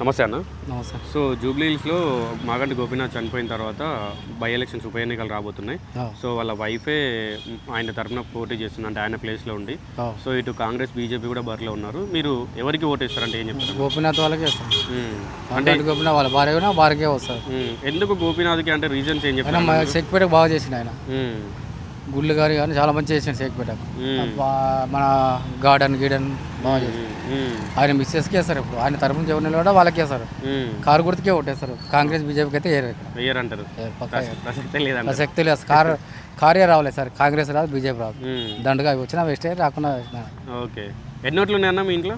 నమస్తే అన్న. నమస్తే. సో జూబ్లీ హిల్స్లో మాగంటి గోపీనాథ్ చనిపోయిన తర్వాత బై ఎలక్షన్స్ ఉప ఎన్నికలు రాబోతున్నాయి. సో వాళ్ళ వైఫే ఆయన తరఫున పోటీ చేస్తుంది అంటే ఆయన ప్లేస్లో ఉండి. సో ఇటు కాంగ్రెస్ బీజేపీ కూడా బరిలో ఉన్నారు. మీరు ఎవరికి ఓటేస్తారంటే ఏం చెప్తారు? గోపీనాథ్ వాళ్ళకే. అంటే గోపీనాథ్ వాళ్ళ భార్య కూడా భార్యకే వస్తారు. ఎందుకు గోపీనాథ్కి అంటే రీజన్స్ ఏం చెప్తారు? మా శేక్పేటకు బాగా చేసిండు ఆయన. గుళ్ళు గారి కానీ చాలా మంచి చేసిండు. బా- మన గార్డెన్ గీడెన్ బాగా చేసిండు. ఆయన మిస్సెస్కి వేస్తారు ఇప్పుడు. ఆయన తరపున ఎవరిని కూడా వాళ్ళకి వేస్తారు. కారు గుర్తుకే ఓటేస్తారు కాంగ్రెస్ బీజేపీకి అయితే వేయరు అంటారు. ప్రసక్తే లేదు. కారు కారే రావాలి సార్. కాంగ్రెస్ రాదు బీజేపీ రాదు. దండగా అవి వచ్చినా వేస్టే రాకుండా. ఓకే. ఎన్ని ఓట్లు ఉన్నాయన్న మీ ఇంట్లో?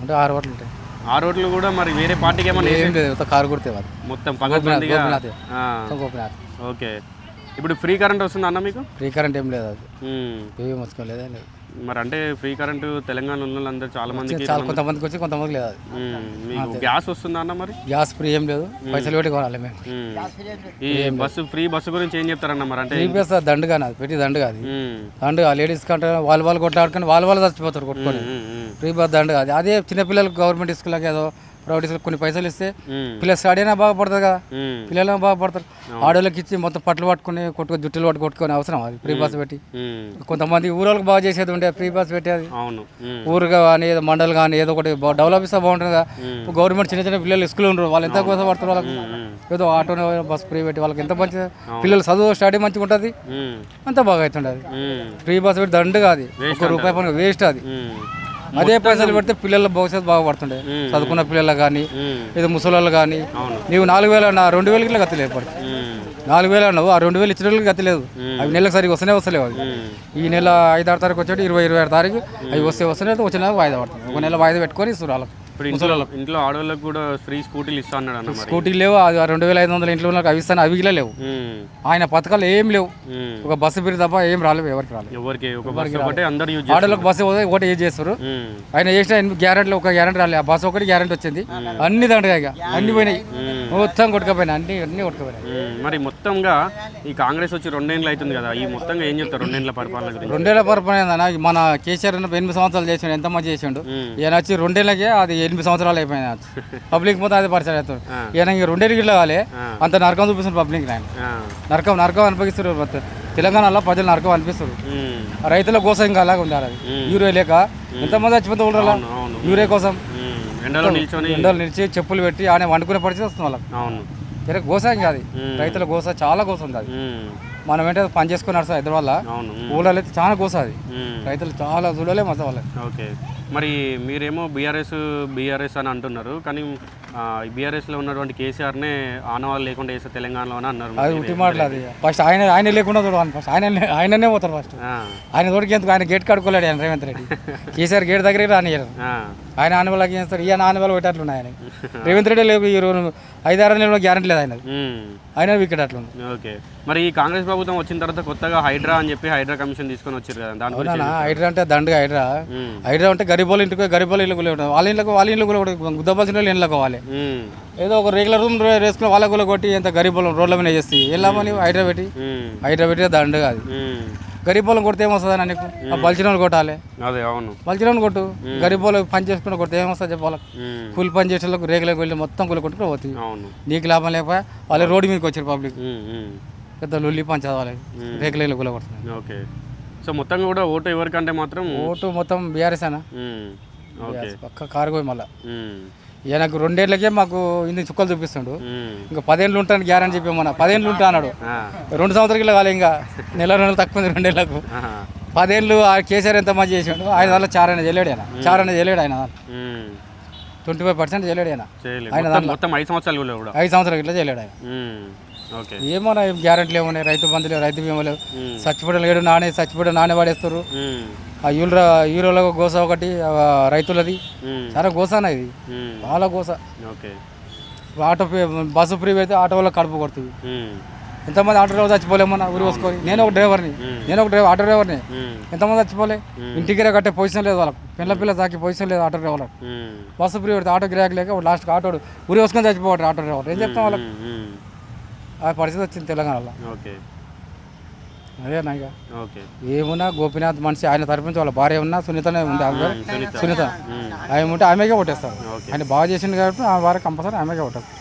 అంటే ఆరు ఓట్లు ఉంటాయి. ఆ రోడ్లు కూడా మరి వేరే పార్టీకి ఏమన్నా ఏం లేదు. కారు వాళ్ళు మొత్తం ఓకే. ఇప్పుడు ఫ్రీ కరెంట్ వస్తుంది అన్న మీకు? ఫ్రీ కరెంట్ ఏం లేదు అది. ఏమీ మొత్తుకోలేదు ఏం లేదు. మరి అంటే ఫ్రీ కరెంట్ తెలంగాణ ఉన్న వాళ్ళందరూ చాలా మందికి చాలా కొంతమందికి వచ్చి కొంతమందికి లేదు అది. మీకు గ్యాస్ వస్తుందా అన్న మరి? గ్యాస్ ఫ్రీ ఏం లేదు. పైసలు పెట్టి కొనాలి మేము. ఈ బస్సు ఫ్రీ బస్సు గురించి ఏం చెప్తారన్న మరి? అంటే ఫ్రీ బస్ దండుగా నాది పెట్టి దండుగా అది. దండుగా లేడీస్ కంటే వాళ్ళు వాళ్ళు కొట్లాడుకొని వాళ్ళు వాళ్ళు చచ్చిపోతారు కొట్టుకొని. ఫ్రీ బస్ దండుగా అది. అదే చిన్నపిల్లలకు గవర్నమెంట్ స్కూల్కి ఏదో ప్రైవేట్ స్కూల్ కొన్ని పైసలు ఇస్తే. పిల్లలు స్టడీ అయినా బాగుపడుతుంది కదా. పిల్లలు బాగుపడతారు. ఆడోళ్ళకి ఇచ్చి మొత్తం పట్లు పట్టుకుని కొట్టుకొని జుట్టులు పట్టు కొట్టుకొని అవసరం అది? ఫ్రీ బస్ పెట్టి. కొంతమంది ఊరోళ్ళకి బాగా చేసేది ఉండే ఫ్రీ బస్ పెట్టేది. ఊరు కానీ ఏదో మండల్ కానీ ఏదో ఒకటి డెవలప్ ఇస్తే బాగుంటుంది కదా. గవర్నమెంట్ చిన్న చిన్న పిల్లలు స్కూల్ ఉండరు. వాళ్ళు ఎంత కోసం పడతారు వాళ్ళకి. ఏదో ఆటో బస్ ఫ్రీ పెట్టి వాళ్ళకి ఎంత మంచి పిల్లలు చదువు స్టడీ మంచిగా ఉంటుంది. అంత బాగా మ్మ్. ఫ్రీ బస్ పెట్టి దండుగా అది. ఒక రూపాయి పని వేస్ట్ అది. అదే పైసలు పెడితే పిల్లల భవిష్యత్తు బాగుపడుతుండే. చదువుకున్న పిల్లలకు కానీ. ఏదో ముసలి కానీ నీవు నాలుగు వేలు అన్న రెండు వేలకి గతి లేదు ఇప్పుడు మ్మ్. నాలుగు వేలు అన్నావు ఆ రెండు వేలు ఇచ్చిన వాళ్ళకి గతి లేదు అవి నెలకు సరిగ్గా వస్తూనే వస్తలేవు అవి. ఈ నెల ఐదు ఆరు తారీఖు వచ్చేటి ఇరవై ఇరవై ఆరు తారీఖు అవి వస్తే వస్తేనే వచ్చిన వాయిదా పడుతుంది. ఒక నెల వాయిదా పెట్టుకొని ఇస్తారు వాళ్ళకి. ఇప్పుడు ఇంట్లో ఇంట్లో ఆడవాళ్ళకి కూడా ఫ్రీ స్కూటీలు ఇస్తా అన్నాడు అన్న మరి. స్కూటీ లేవు అది రెండు వేల ఐదు వందల ఇంట్లో అవి ఇస్తాను అవి కూడా లేవు. ఆయన పథకాలు ఏం లేవు. ఒక బస్సు పేరు తప్ప ఏం రాలేవు ఎవరికి రాలేదు ఎవరికి? ఒక బస్సు ఒకటే అందరు యూజ్ బస్సు పోతే ఒకటి ఏం చేస్తారు. ఆయన చేసిన గ్యారెంట్లు ఒక గ్యారెంటీ రాలేదు ఆ బస్సు ఒకటి గ్యారెంటీ వచ్చింది. అన్ని దండగా ఇక అన్ని పోయినాయి. మొత్తం కొట్టుకపోయినాయి అన్ని అన్ని కొట్టుకపోయినాయి. మరి మొత్తంగా ఈ కాంగ్రెస్ వచ్చి రెండేళ్ళు అవుతుంది కదా ఈ మొత్తంగా ఏం చెప్తారు రెండేళ్ళ పరిపాలన గురించి? రెండేళ్ళ పరపన ఏందన్న మన కేసీఆర్ ఎనిమిది సంవత్సరాలు చేసిండు ఎంత మంది చేసిండు. ఈయన వచ్చి రెండేళ్ళకే అది ఎనిమిది సంవత్సరాలు అయిపోయినాయి పబ్లిక్ మొత్తం అది పరిచయం అవుతుంది ఆ. ఈయన ఇట్లా కాలే ఆ. అంత నరకం చూపిస్తుంది పబ్లిక్ ఆయన. నరకం నరకం అనిపిస్తారు మొత్తం. తెలంగాణలో ప్రజలు నరకం అనిపిస్తారు రైతుల కోసం ఇంకా అలాగే ఉండాలి అది. యూరియా లేక ఎంతమంది చచ్చిపోతే అవును యూరియా కోసం. ఎండలో నిలిచి చెప్పులు పెట్టి ఆయన వండుకునే పరిస్థితి వస్తుంది వాళ్ళకి. గోస ఇంకా అది. రైతుల గోస చాలా గోస ఉంది అది. మనం ఏంటంటే పని చేసుకుని నడుస్తాం హైదరాబాద్లో. ఊళ్ళో అయితే చాలా గోస అది. రైతులు చాలా వాళ్ళకి. ఓకే. మరి మీరేమో బీఆర్ఎస్ బీఆర్ఎస్ అని అంటున్నారు. కానీ బీఆర్ఎస్లో ఉన్నటువంటి కేసీఆర్నే ఆనవాళ్ళు లేకుండా వేస్తే తెలంగాణలో అని అన్నారు. అది ఉట్టి మాటలు అది. ఫస్ట్ ఆయన ఆయన లేకుండా చూడాలి ఫస్ట్. ఆయన ఆయననే పోతారు ఫస్ట్. ఆయన తోడికి ఎందుకు ఆయన గేట్ కడుకోలేడు ఆయన రేవంత్ రెడ్డి. కేసీఆర్ గేట్ దగ్గరికి రానియరు. ఆయన ఆనవాళ్ళకి చేస్తారు ఈయన ఆనవాళ్ళు పెట్టేట్లున్నాయి ఆయన రేవంత్ రెడ్డి లేవు ఈ రోజు ఐదారు నెలలు గ్యారెంటీ లేదు ఆయనది. మ్మ్. ఆయన వికెట్ అట్లుంది ఓకే. మరి ఈ కాంగ్రెస్ ప్రభుత్వం వచ్చిన తర్వాత కొత్తగా హైడ్రా అని చెప్పి హైడ్రా కమిషన్ తీసుకొని వచ్చారు కదా హైడ్రా అంటే దండగా హైడ్రా. హైడ్రా అంటే గరీబోళ్ళ ఇంటికి గరీబోళ్ళ ఇల్లు కూడా వాళ్ళ ఇళ్ళకు వాళ్ళ ఇల్లు కూడా గుద్దపల్సిన వాళ్ళు పోవాలి. మ్మ్. ఏదో ఒక రెగ్యులర్ రూమ్ వేసుకుని వాళ్ళ కూడా కొట్టి ఎంత గరీబోళ్ళం రోడ్ల మీద చేసి వెళ్ళామని హైడ్రా పెట్టి. హైడ్రా పెట్టి దండగా అది కొడితే ఏమొస్తుంది నీకు? బలిచిన వాళ్ళు కొట్టాలి. అదే అవును. బలిచిన కొట్టు. గరీబోళ్ళు పని చేసుకుని కొడితే ఏమొస్తుంది చెప్పాలి. కూలి పని చేసే వాళ్ళకి రేగులకు వెళ్ళి మొత్తం కూలి కొట్టుకుని పోతుంది నీకు లాభం లేకపోయా వాళ్ళు రోడ్డు మీదకి వచ్చారు పబ్లిక్. పెద్ద లొల్లి పని చదవాలి. రేకులు కూల కొడుతున్నారు ఓకే. సో మొత్తంగా కూడా ఓటు ఎవరికంటే మాత్రం ఓటు మొత్తం బీఆర్ఎస్ అన్న. ఓకే పక్క కారు పోయి మళ్ళీ మ్మ్. ఈయనకు రెండేళ్ళకే మాకు ఇన్ని చుక్కలు చూపిస్తుండు. ఇంకా పదేళ్ళు ఉంటాను గ్యారెంటీ చెప్పామన్న పదేళ్ళు ఉంటా అన్నాడు. రెండు సంవత్సరాలు కాలే ఇంకా నెల నెలలు తక్కువ ఉంది రెండేళ్ళకు. పదేళ్ళు ఆ కేసీఆర్ ఎంత మంది చేసాడు ఆయన దాంట్లో చారణ చేయలేడు ఆయన చారణ చేయలేడు ఆయన. ట్వంటీ ఫైవ్ పర్సెంట్ చేయలేడు ఆయన. ఆయన మొత్తం ఐదు సంవత్సరాలు కూడా ఐదు సంవత్సరాలు ఇట్లా చేయలేడు ఆయన. ఏమో గ్యారెంటీలు ఏమున్నాయి రైతు బంధులు రైతు బీమా లేవు. చచ్చిపోవడం లేడు నానే చచ్చిపోవడం నానే పడేస్తారు మ్మ్. ఆ యూరో యూరోలో గోస ఒకటి రైతులది. చాలా గోసాన ఇది. చాలా గోస. ఓకే. ఆటో బస్సు ఫ్రీ అయితే ఆటో వాళ్ళకి కడుపు కొడుతుంది. ఎంతమంది ఆటో డ్రైవర్ చచ్చిపోలేమన్నా ఊరి వసుకొని? నేను ఒక డ్రైవర్ని. నేను ఒక డ్రైవర్ ఆటో డ్రైవర్ని. ఎంతమంది చచ్చిపోలే? ఇంటికి కట్టే పొజిషన్ లేదు వాళ్ళకి. పిల్ల పిల్ల తాకి పొజిషన్ లేదు ఆటో డ్రైవర్లకు. బస్సు ఫ్రీ పెడితే ఆటో గిరాకీ లేక లాస్ట్కి ఆటో ఊరి వసుకొని చచ్చిపోవట్రు ఆటో డ్రైవర్. ఏం చెప్తాం వాళ్ళకి. ఆ పరిస్థితి వచ్చింది తెలంగాణలో. ఓకే. అదే నా ఇక. ఓకే. ఏమున్నా గోపీనాథ్ మనిషి ఆయన తరపు నుంచి వాళ్ళ భార్య ఉన్నా సునీతనే ఉంది ఆమె. సునీత. ఆమె ఉంటే ఆమెకే కొట్టేస్తారు. ఆయన బాగా చేసింది కాబట్టి ఆ భార్య కంపల్సరీ ఆమెకే కొట్టేస్తారు.